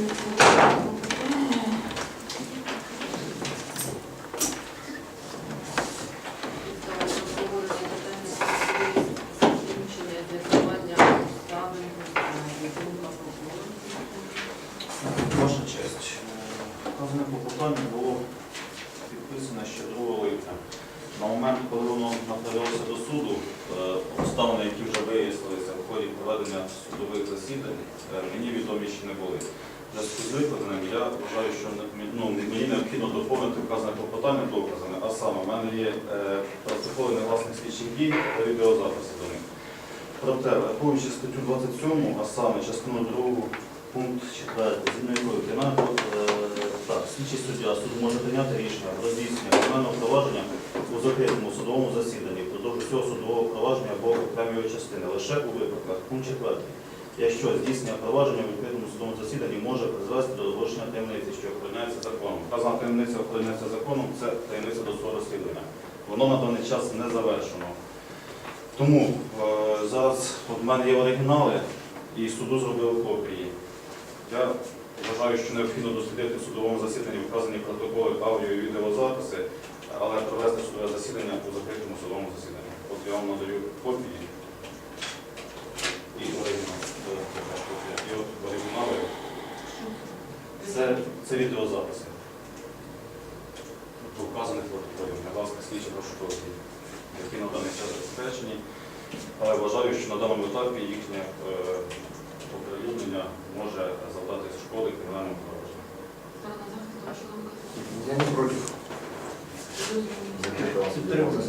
Ваша честь, вказане клопотання було підписане ще 2 липня. На момент, коли воно направилося до суду, е, обставини, які вже вияснилися в ході проведення судових засідань, е, мені відомі ще не були. Зв'язку з я вважаю, що ну, мені необхідно доповнити вказане клопотання доказами, а саме в мене є е, протоколи негласних слідчих дій та відеозаписи до них. Проте, враховуючи статтю 27, а саме частину 2, пункт 4, згідно якої кримінального е, так, слідчий суддя суд може прийняти рішення про здійснення кримінального провадження у закритому судовому засіданні впродовж всього судового провадження або окремої частини лише у випадках. Пункт 4. Якщо здійснення провадження в відкритому судовому засіданні може призвести до розголошення таємниці, що охороняється законом. Вказана таємниця охороняється законом, це таємниця до свого розслідування. Воно на даний час не завершено. Тому е, зараз от в мене є оригінали і суду зробили копії. Я вважаю, що необхідно дослідити в судовому засіданні вказані протоколи аудіо і відеозаписи, але провести судове засідання у закритому судовому засіданні. От я вам надаю копії і оригінал. І от оригінали це, це відеозаписи. Тобто вказаних протоколів. Будь ласка, слідчі прошу які на даний час забезпечені. Але вважаю, що на даному етапі їхнє е, оприлюднення може завдати шкоди кримінальному провадженню. Я не против. Підтримую.